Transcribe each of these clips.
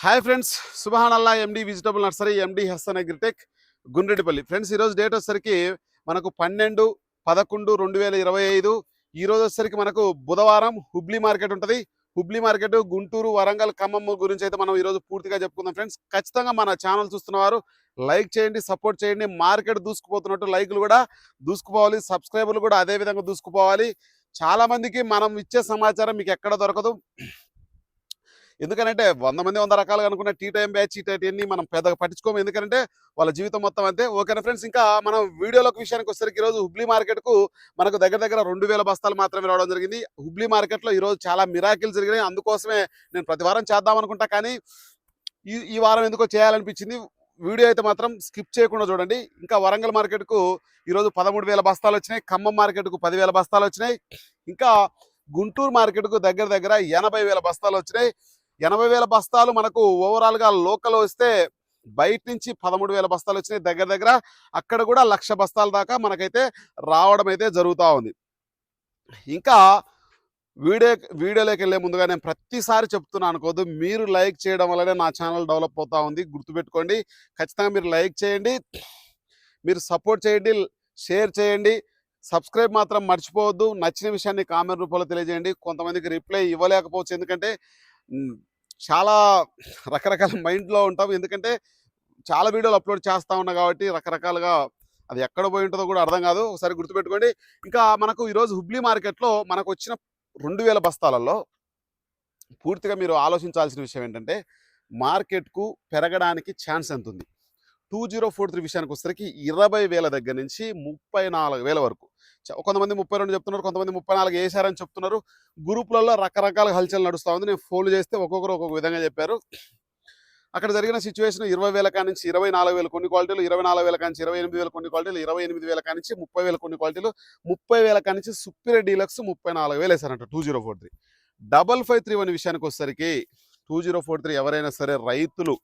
Hi friends సుబహానల్లా MD vegetable nursery MD Hastan agritech Gundreddipalli. Friends ఈరోజు date వచ్చేసరికి మనకు పన్నెండు పదకొండు రెండు వేల ఇరవై ఐదు. ఈ రోజు వచ్చేసరికి మనకు బుధవారం హుబ్లీ మార్కెట్ ఉంటుంది. హుబ్లీ మార్కెట్ గుంటూరు వరంగల్ ఖమ్మం గురించి అయితే మనం ఈరోజు పూర్తిగా చెప్పుకుందాం ఫ్రెండ్స్. ఖచ్చితంగా మన ఛానల్ చూస్తున్నవారు లైక్ చేయండి సపోర్ట్ చేయండి. మార్కెట్ దూసుకుపోతున్నట్టు లైక్లు కూడా దూసుకుపోవాలి సబ్స్క్రైబర్లు కూడా అదే విధంగా దూసుకుపోవాలి. చాలా మందికి మనం ఇచ్చే సమాచారం మీకు ఎక్కడ దొరకదు. ఎందుకంటే వంద మంది వంద రకాలుగా అనుకున్న tea time batch tea time మనం పెద్దగా పట్టించుకోము. ఎందుకంటే వాళ్ళ జీవితం మొత్తం అంతే. ఓకేనా ఫ్రెండ్స్ ఇంకా మనం వీడియోలోకి విషయానికి వచ్చేసరికి ఈరోజు హుబ్లీ మార్కెట్కు మనకు దగ్గర దగ్గర రెండు వేల బస్తాలు మాత్రమే రావడం జరిగింది. హుబ్లీ మార్కెట్లో ఈరోజు చాలా మిరాకిల్ జరిగినాయి. అందుకోసమే నేను ప్రతి వారం చేద్దాం అనుకుంటా. కానీ ఈ ఈ వారం ఎందుకో చేయాలనిపించింది? వీడియో అయితే మాత్రం స్కిప్ చేయకుండా చూడండి. ఇంకా వరంగల్ మార్కెట్కు ఈరోజు పదమూడు వేల బస్తాలు వచ్చినాయి. ఖమ్మం మార్కెట్కు పదివేల బస్తాలు వచ్చినాయి. ఇంకా గుంటూరు మార్కెట్కు దగ్గర దగ్గర ఎనభై వేల బస్తాలు వచ్చినాయి. ఎనభై వేల బస్తాలు మనకు ఓవరాల్గా లోకల్ వస్తే బయట నుంచి పదమూడు వేల బస్తాలు వచ్చినాయి దగ్గర దగ్గర. అక్కడ కూడా లక్ష బస్తాల దాకా మనకైతే రావడం అయితే జరుగుతూ ఉంది. ఇంకా వీడియో వీడియోలోకి వెళ్ళే ముందుగా నేను ప్రతిసారి చెప్తున్నాను అనుకోదు మీరు లైక్ చేయడం వల్లనే నా ఛానల్ డెవలప్ అవుతూ ఉంది. గుర్తుపెట్టుకోండి. ఖచ్చితంగా మీరు లైక్ చేయండి. మీరు సపోర్ట్ చేయండి. షేర్ చేయండి. సబ్స్క్రైబ్ మాత్రం మర్చిపోవద్దు. నచ్చిన విషయాన్ని కామెంట్ రూపంలో తెలియజేయండి. కొంతమందికి రిప్లై ఇవ్వలేకపోవచ్చు. ఎందుకంటే చాలా రకరకాల మైండ్లో ఉంటాం. ఎందుకంటే చాలా వీడియోలు అప్లోడ్ చేస్తూ ఉన్నా కాబట్టి రకరకాలుగా అది ఎక్కడ పోయి ఉంటుందో కూడా అర్థం కాదు. ఒకసారి గుర్తుపెట్టుకోండి. ఇంకా మనకు ఈరోజు హుబ్లీ మార్కెట్లో మనకు వచ్చిన రెండు వేల బస్తాలలో పూర్తిగా మీరు ఆలోచించాల్సిన విషయం ఏంటంటే మార్కెట్కు పెరగడానికి ఛాన్స్ ఎంత ఉంది టూ జీరో ఫోర్ త్రీ విషయానికి వచ్చేసరికి ఇరవై వేల దగ్గర నుంచి ముప్పై నాలుగు వేల వరకు. కొంతమంది ముప్పై రెండు చెప్తున్నారు కొంతమంది ముప్పై నాలుగు వేసారని చెప్తున్నారు. గ్రూపులలో రకరకాల హల్చల్ నడుస్తూ ఉంది. నేను ఫోన్ చేస్తే ఒక్కొక్కరు ఒక్కొక్క విధంగా చెప్పారు. అక్కడ జరిగిన సిచ్యువేషన్ ఇరవై వేల కాడి నుంచి ఇరవై నాలుగు వేల కొన్ని క్వాలిటీలు ఇరవై నాలుగు వేల కాడి నుంచి ఇరవై ఎనిమిది వేల కొన్ని క్వాలిటీలు ఇరవై ఎనిమిది వేల కాడి నుంచి ముప్పై వేల కొన్ని క్వాలిటీలు ముప్పై వేల కాడి నుంచి సుప్రీర్ డీలక్స్ ముప్పై నాలుగు వేలు వేసారంట two zero four three. Double five three one విషయానికి వచ్చేసరికి టూ జీరో ఫోర్ త్రీ ఎవరైనా సరే రైతులు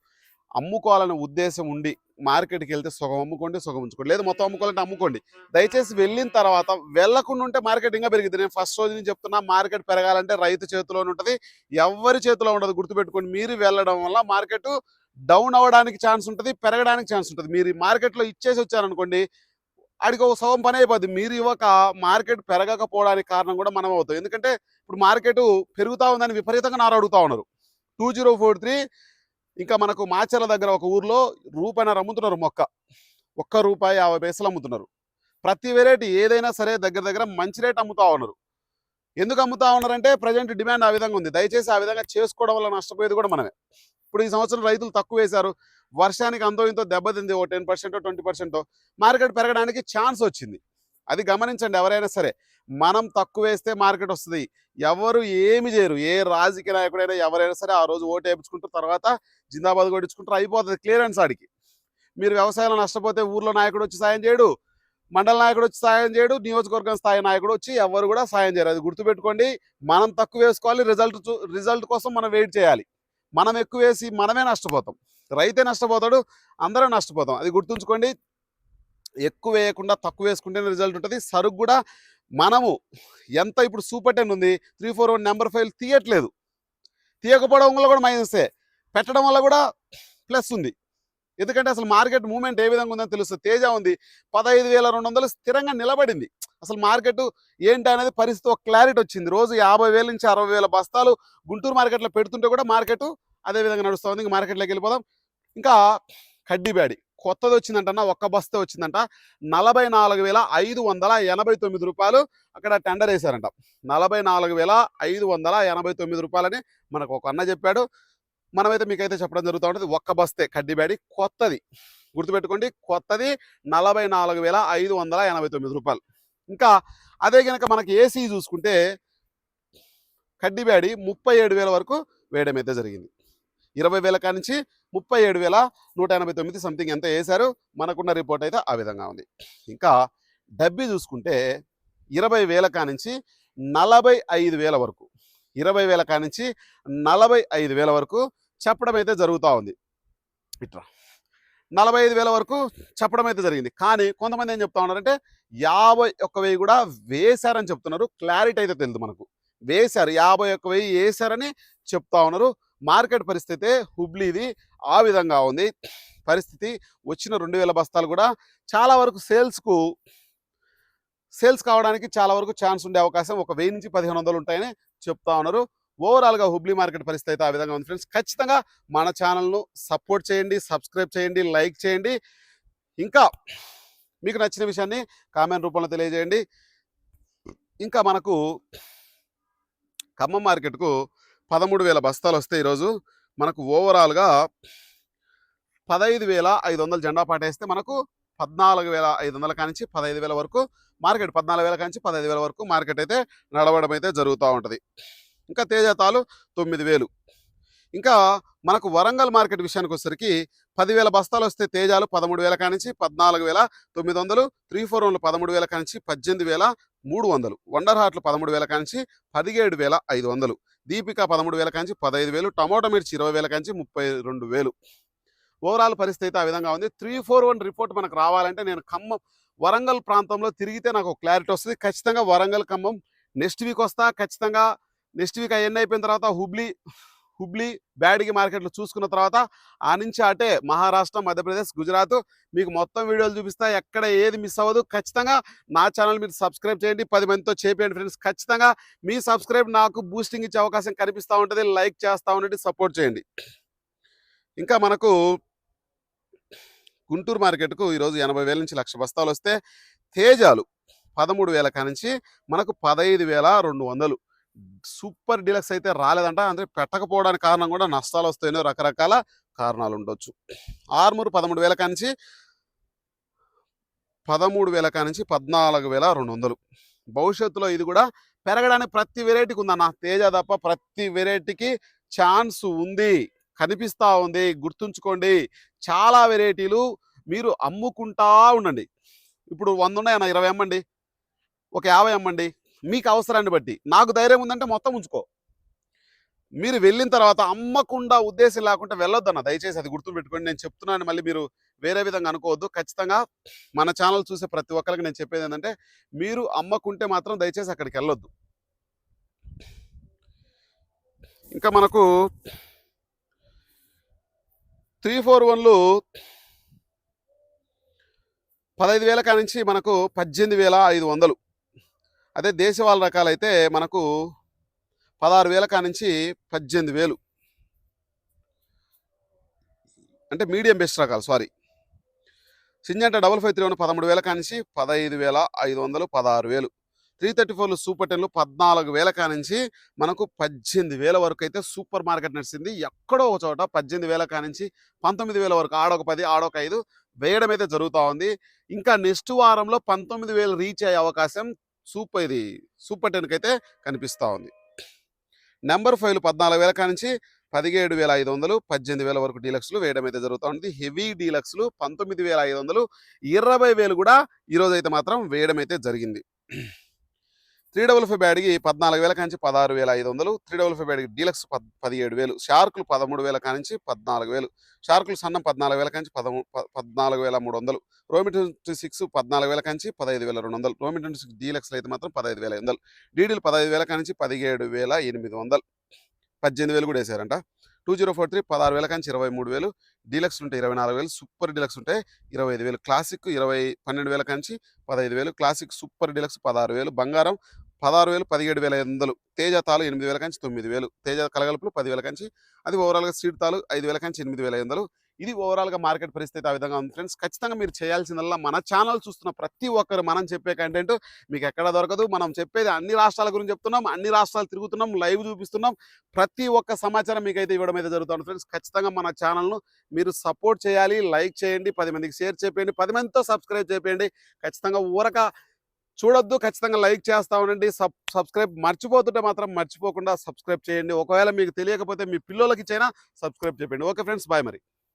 అమ్ముకోవాలనే ఉద్దేశం ఉండి మార్కెట్కి వెళ్తే సగం అమ్ముకోండి సగం ఉంచుకోండి. లేదు మొత్తం అమ్ముకోవాలంటే అమ్ముకోండి. దయచేసి వెళ్ళిన తర్వాత వెళ్ళకుండా ఉంటే మార్కెట్ ఇంకా పెరిగింది నేను ఫస్ట్ రోజు నుంచి చెప్తున్నా మార్కెట్ పెరగాలంటే రైతు చేతిలోనే ఉంటుంది. ఎవరి చేతిలో ఉండదు గుర్తుపెట్టుకోండి. మీరు వెళ్ళడం వల్ల మార్కెట్ డౌన్ అవ్వడానికి ఛాన్స్ ఉంటుంది పెరగడానికి ఛాన్స్ ఉంటుంది. మీరు మార్కెట్లో ఇచ్చేసి వచ్చారనుకోండి ఆడికి ఒక సగం పని అయిపోద్ది. మీరు ఇవ్వక మార్కెట్ పెరగకపోవడానికి కారణం కూడా మనం అవుతాం. ఎందుకంటే ఇప్పుడు మార్కెట్ పెరుగుతా ఉందని విపరీతంగా నారు అడుగుతూ ఉన్నారు. టూ జీరో ఫోర్ త్రీ ఇంకా మనకు మాచర్ల దగ్గర ఒక ఊర్లో రూపాయిన అమ్ముతున్నారు మొక్క. ఒక్క రూపాయి యాభై పైసలు అమ్ముతున్నారు. ప్రతి వెరైటీ ఏదైనా సరే దగ్గర దగ్గర మంచి రేట్ అమ్ముతా ఉన్నారు. ఎందుకు అమ్ముతా ఉన్నారంటే ప్రజెంట్ డిమాండ్ ఆ విధంగా ఉంది. దయచేసి ఆ విధంగా చేసుకోవడం వల్ల నష్టపోయేది కూడా మనమే. ఇప్పుడు ఈ సంవత్సరం రైతులు తక్కువ వేశారు. వర్షానికి అంతో ఇంతో దెబ్బతింది. ఓ టెన్ పర్సెంటో ట్వంటీ పర్సెంటో మార్కెట్ పెరగడానికి ఛాన్స్ వచ్చింది. అది గమనించండి ఎవరైనా సరే. మనం తక్కువ వేస్తే మార్కెట్ వస్తుంది. ఎవరు ఏమి చేయరు. ఏ రాజకీయ నాయకుడైనా ఎవరైనా సరే ఆ రోజు ఓటు వేయించుకుంటారు. తర్వాత జిందాబాద్ కొట్టించుకుంటారు అయిపోతుంది క్లియరెన్స్ ఆడికి. మీరు వ్యవసాయంలో నష్టపోతే ఊర్లో నాయకుడు వచ్చి సాయం చేయడు మండల నాయకుడు వచ్చి సాయం చేయడు నియోజకవర్గం స్థాయి నాయకుడు వచ్చి ఎవరు కూడా సాయం చేయరు. అది గుర్తుపెట్టుకోండి మనం తక్కువ వేసుకోవాలి రిజల్ట్ రిజల్ట్ కోసం మనం వెయిట్ చేయాలి. మనం ఎక్కువ వేసి మనమే నష్టపోతాం. రైతే నష్టపోతాడు అందరం నష్టపోతాం. అది గుర్తుంచుకోండి ఎక్కువ వేయకుండా తక్కువ వేసుకుంటేనే రిజల్ట్ ఉంటుంది. సరుకు కూడా మనము ఎంత ఇప్పుడు సూపర్ టెన్ ఉంది three four one number five తీయట్లేదు. తీయకపోవడం వల్ల కూడా మైనసే పెట్టడం వల్ల కూడా ప్లస్ ఉంది. ఎందుకంటే అసలు మార్కెట్ మూమెంట్ ఏ విధంగా ఉందని తెలుస్తుంది తేజ ఉంది. పదహైదు వేల రెండు వందలు స్థిరంగా నిలబడింది. అసలు మార్కెట్ ఏంటి అనేది పరిస్థితి ఒక క్లారిటీ వచ్చింది. రోజు యాభై వేల నుంచి అరవై వేల బస్తాలు గుంటూరు మార్కెట్లో పెడుతుంటే కూడా మార్కెట్ అదే విధంగా నడుస్తుంది ఇంకా మార్కెట్లోకి వెళ్ళిపోదాం. ఇంకా కడ్డీబ్యాడి కొత్తది వచ్చిందంట ఒక్క బస్తా వచ్చిందంట. నలభై నాలుగు వేల ఐదు వందల ఎనభై తొమ్మిది రూపాయలు అక్కడ టెండర్ వేశారంట. నలభై నాలుగు వేల ఐదు వందల ఎనభై తొమ్మిది రూపాయలని మనకు ఒక అన్న చెప్పాడు. మనమైతే మీకైతే చెప్పడం జరుగుతూ ఉంటుంది ఒక్క బస్తే కడ్డీబ్యాడి కొత్తది. గుర్తుపెట్టుకోండి కొత్తది నలభై నాలుగు వేల ఐదు వందల ఎనభై తొమ్మిది రూపాయలు. ఇంకా అదే కనుక మనకి ఏసీ చూసుకుంటే కడ్డీబ్యాడి ముప్పై ఏడు వేల వరకు వేయడం అయితే జరిగింది. ఇరవై వేల కాడి నుంచి ముప్పై ఏడు వేల నూట ఎనభై తొమ్మిది సంథింగ్ ఎంత వేశారు? మనకున్న రిపోర్ట్ అయితే ఆ విధంగా ఉంది. ఇంకా డబ్బి చూసుకుంటే ఇరవై వేల కానించి నలభై ఐదు వేల వరకు ఇరవై వేల కానించి నలభై ఐదు వేల వరకు చెప్పడం అయితే జరుగుతూ ఉంది. ఇట్లా నలభై ఐదు వేల వరకు చెప్పడం అయితే జరిగింది. కానీ కొంతమంది ఏం చెప్తా ఉన్నారంటే యాభై ఒక్క వెయ్యి కూడా వేశారని చెప్తున్నారు. క్లారిటీ అయితే తెలియదు మనకు. వేశారు. యాభై ఒక్క వెయ్యి వేశారని చెప్తా ఉన్నారు. మార్కెట్ పరిస్థితి హుబ్లీది ఆ విధంగా ఉంది. పరిస్థితి వచ్చిన రెండు వేల బస్తాలు కూడా చాలా వరకు సేల్స్కు సేల్స్ కావడానికి చాలా వరకు ఛాన్స్ ఉండే అవకాశం ఒక వెయ్యి నుంచి పదిహేను వందలు ఉంటాయని చెప్తా ఉన్నారు. ఓవరాల్గా హుబ్లీ మార్కెట్ పరిస్థితి అయితే ఆ విధంగా ఉంది ఫ్రెండ్స్. ఖచ్చితంగా మన ఛానల్ను సపోర్ట్ చేయండి సబ్స్క్రైబ్ చేయండి లైక్ చేయండి. ఇంకా మీకు నచ్చిన విషయాన్ని కామెంట్ రూపంలో తెలియజేయండి. ఇంకా మనకు ఖమ్మం మార్కెట్కు పదమూడు వేల బస్తాలు వస్తాయి ఈరోజు మనకు ఓవరాల్గా పదహైదు వేల ఐదు వందలు జెండా పాటేస్తే మనకు పద్నాలుగు వేల ఐదు వందల కానించి పదహైదు వేల వరకు మార్కెట్ పద్నాలుగు వేల కానించి పదహైదు వేల వరకు మార్కెట్ అయితే నడవడం అయితే జరుగుతూ ఉంటుంది. ఇంకా తేజతాలు తొమ్మిది వేలు. ఇంకా మనకు వరంగల్ మార్కెట్ విషయానికి వచ్చేసరికి పదివేల బస్తాలు వస్తే తేజాలు పదమూడు వేల కానించి పద్నాలుగు వేల తొమ్మిది వందలు త్రీ ఫోర్ వన్లు పదమూడు వేల కానించి పద్దెనిమిది వేల మూడు వందలు వండర్ హాట్లు పదమూడు వేల కానించి పదిహేడు వేల ఐదు వందలు దీపిక పదమూడు వేల కానించి పదహైదు వేలు టమోటా మిర్చి ఇరవై వేల కానించి ముప్పై రెండు వేలు. ఓవరాల్ పరిస్థితి ఆ విధంగా ఉంది. త్రీ ఫోర్ వన్ రిపోర్ట్ మనకు రావాలంటే నేను ఖమ్మం వరంగల్ ప్రాంతంలో తిరిగితే నాకు క్లారిటీ వస్తుంది. ఖచ్చితంగా వరంగల్ ఖమ్మం నెక్స్ట్ వీక్ వస్తా. ఖచ్చితంగా నెక్స్ట్ వీక్ అవన్నీ అయిపోయిన తర్వాత హుబ్లీ హుబ్లీ బ్యాడిగి మార్కెట్లు చూసుకున్న తర్వాత ఆ నుంచి అటే మహారాష్ట్ర మధ్యప్రదేశ్ గుజరాత్ మీకు మొత్తం వీడియోలు చూపిస్తా. ఎక్కడ ఏది మిస్ అవ్వదు. ఖచ్చితంగా నా ఛానల్ మీరు సబ్స్క్రైబ్ చేయండి. పది మందితో చేయండి ఫ్రెండ్స్. ఖచ్చితంగా మీ సబ్స్క్రైబ్ నాకు బూస్టింగ్ ఇచ్చే అవకాశం కనిపిస్తూ ఉంటుంది. లైక్ చేస్తూ ఉండండి. సపోర్ట్ చేయండి. ఇంకా మనకు గుంటూరు మార్కెట్కు ఈరోజు ఎనభై వేల నుంచి లక్ష బస్తాలు వస్తే తేజాలు పదమూడు వేల కానించి మనకు పదహైదు వేల రెండు వందలు. సూపర్ డీలక్స్ అయితే రాలేదంట. అంటే పెట్టకపోవడానికి కారణం కూడా నష్టాలు వస్తాయని రకరకాల కారణాలు ఉండొచ్చు. ఆర్మూరు పదమూడు వేల కానించి పదమూడు వేల కానించి పద్నాలుగు వేల రెండు వందలు. భవిష్యత్తులో ఇది కూడా పెరగడానికి ప్రతి వెరైటీకి ఉందన్న. తేజ తప్ప ప్రతి వెరైటీకి ఛాన్స్ ఉంది. కనిపిస్తూ ఉంది. గుర్తుంచుకోండి. చాలా వెరైటీలు మీరు అమ్ముకుంటా ఉండండి. ఇప్పుడు వంద ఉన్నాయన్న ఇరవై అమ్మండి. ఒక యాభై అమ్మండి. మీకు అవసరాన్ని బట్టి. నాకు ధైర్యం ఉందంటే మొత్తం ఉంచుకో. మీరు వెళ్ళిన తర్వాత అమ్మకుండా ఉద్దేశం లేకుండా వెళ్ళొద్దన్న. దయచేసి అది గుర్తుపెట్టుకోండి నేను చెప్తున్నాను మళ్ళీ మీరు వేరే విధంగా అనుకోవద్దు. ఖచ్చితంగా మన ఛానల్ చూసే ప్రతి ఒక్కరికి నేను చెప్పేది ఏంటంటే మీరు అమ్మకుంటే మాత్రం దయచేసి అక్కడికి వెళ్ళొద్దు. ఇంకా మనకు త్రీ ఫోర్ వన్లు పదహైదు వేల కానించి మనకు పద్దెనిమిది వేల ఐదు వందలు. అదే దేశవాళ రకాలైతే మనకు పదహారు వేల కానించి పద్దెనిమిది వేలు. అంటే మీడియం బెస్ట్ రకాలు sorry. Syngenta double five three one పదమూడు వేల కానించి పదహైదు వేల ఐదు వందలు పదహారు వేలు. త్రీ థర్టీ ఫోర్లు సూపర్ టెన్లు పద్నాలుగు వేల కానించి మనకు పద్దెనిమిది వేల వరకు అయితే సూపర్ మార్కెట్ నడిచింది ఎక్కడో ఒక చోట పద్దెనిమిది వేల కానించి పంతొమ్మిది వేల వరకు ఆడొక పది ఆడొక ఐదు వేయడం అయితే జరుగుతూ ఉంది. ఇంకా నెక్స్ట్ వారంలో పంతొమ్మిది వేలు రీచ్ అయ్యే అవకాశం సూపర్ ఇది. సూపర్ టెన్కి అయితే కనిపిస్తూ ఉంది. నెంబర్ ఫైవ్లు పద్నాలుగు వేల కానించి పదిహేడు వేల ఐదు వందలు పద్దెనిమిది వేల వరకు డీలక్స్లు వేయడం అయితే జరుగుతూ ఉంది. హెవీ డీలక్స్లు పంతొమ్మిది వేల ఐదు వందలు ఇరవై వేలు కూడా ఈరోజైతే మాత్రం వేయడం అయితే జరిగింది. త్రీ డబుల్ ఫైవ్ బ్యాడ్కి పద్నాలుగు వేల కానించి పదహారు వేల ఐదు వందలు త్రీ డబుల్ ఫైవ్ బ్యాడ్కి డీలక్స్ పద్ పదిహేడు వేలు షార్కులు పదమూడు వేల కానించి పద్నాలుగు వేలు షార్కులు సన్నం పద్నాలుగు వేల కానించి పదమూ పద్నాలుగు వేల మూడు వందలు రోమి ట్వంటీ సిక్స్ పద్నాలుగు వేల కానించి పదహైదు వేల రెండు వందలు రోమి ట్వంటీ సిక్స్ డీలక్స్లు అయితే మాత్రం పదహైదు వేల ఐదు వందలు డీడీలు పదహైదు వేల కానించి పదిహేడు వేల ఎనిమిది వందలు పద్దెనిమిది వేలు కూడా వేసారంట. టూ జీరో ఫోర్ త్రీ పదహారు వేల కాంచి ఇరవై మూడు వేలు డీలక్స్ ఉంటే ఇరవై నాలుగు వేలు సూపర్ డీలక్స్ ఉంటే ఇరవై ఐదు వేలు క్లాసిక్ ఇరవై పన్నెండు వేల కాంచి పదహైదు వేలు క్లాసిక్ సూపర్ డీలక్స్ పదహారు వేలు బంగారం పదహారు వేలు పదిహేడు వేల ఐదు వందలు తేజ తాలు ఎనిమిది వేల కంచి తొమ్మిది వేలు. తేజ కలగలుపులు పదివేల కంచి అది ఓవరాల్గా సీడ్ తాలు ఐదు వేల కంచి ఎనిమిది వేల ఐదు వందలు ఇది ఓవరాల్గా మార్కెట్ పరిస్థితి ఆ విధంగా ఉంది ఫ్రెండ్స్. ఖచ్చితంగా మీరు చేయాల్సిందల్లా మన ఛానల్ చూస్తున్న ప్రతి ఒక్కరు మనం చెప్పే కంటెంట్ మీకు ఎక్కడ దొరకదు. మనం చెప్పేది అన్ని రాష్ట్రాల గురించి చెప్తున్నాం అన్ని రాష్ట్రాలు తిరుగుతున్నాం లైవ్ చూపిస్తున్నాం. ప్రతి ఒక్క సమాచారం మీకు అయితే ఇవ్వడం అయితే జరుగుతుంది ఫ్రెండ్స్. ఖచ్చితంగా మన ఛానల్ను మీరు సపోర్ట్ చేయాలి. లైక్ చేయండి పది మందికి షేర్ చేయండి పది మందితో సబ్స్క్రైబ్ చేయండి. ఖచ్చితంగా ఊరక చూడొద్దు ఖచ్చితంగా లైక్ చేస్తా ఉండండి. సబ్ సబ్స్క్రైబ్ మర్చిపోతుంటే మాత్రం మర్చిపోకుండా సబ్స్క్రైబ్ చేయండి. ఒకవేళ మీకు తెలియకపోతే మీ పిల్లలకి ఇచ్చైనా సబ్స్క్రైబ్ చేయండి. ఓకే ఫ్రెండ్స్ బాయ్ మరి.